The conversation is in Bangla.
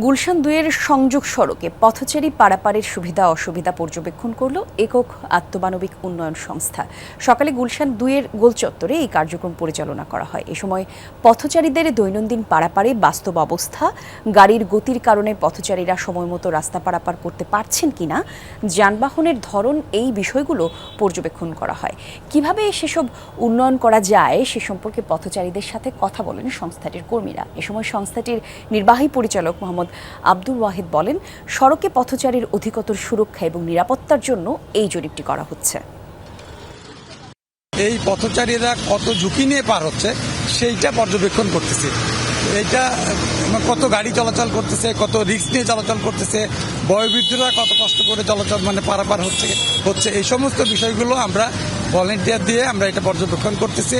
গুলশান দুয়ের সংযোগ সড়কে পথচারী পারাপারের সুবিধা অসুবিধা পর্যবেক্ষণ করল একক আত্মমানবিক উন্নয়ন সংস্থা। সকালে গুলশান দুয়ের গোলচত্বরে এই কার্যক্রম পরিচালনা করা হয়। এ সময় পথচারীদের দৈনন্দিন পারাপারে বাস্তব অবস্থা, গাড়ির গতির কারণে পথচারীরা সময়মতো রাস্তা পারাপার করতে পারছেন কিনা, যানবাহনের ধরন, এই বিষয়গুলো পর্যবেক্ষণ করা হয়। কীভাবে সেসব উন্নয়ন করা যায়, সে সম্পর্কে পথচারীদের সাথে কথা বলেন সংস্থাটির কর্মীরা। এ সময় সংস্থাটির নির্বাহী পরিচালক মোহাম্মদ আব্দুল ওয়াহিদ বলেন সড়কে পথচারীর অধিকতর সুরক্ষা এবং নিরাপত্তার জন্য এই জরিপটি করা হচ্ছে। এই পথচারীরা কত ঝুঁকি নিয়ে পার হচ্ছে সেইটা পর্যবেক্ষণ করতেছি। উম, কত গাড়ি চলাচল করতেছে কত রিক্স নিয়ে চলাচল করতেছে বয়োবৃদ্ধরা কত কষ্ট করে চলাচল মানে পারাপার হচ্ছে হচ্ছে এই সমস্ত বিষয়গুলো আমরা ভলেন্টিয়ার দিয়ে আমরা এটা পর্যবেক্ষণ করতেছি।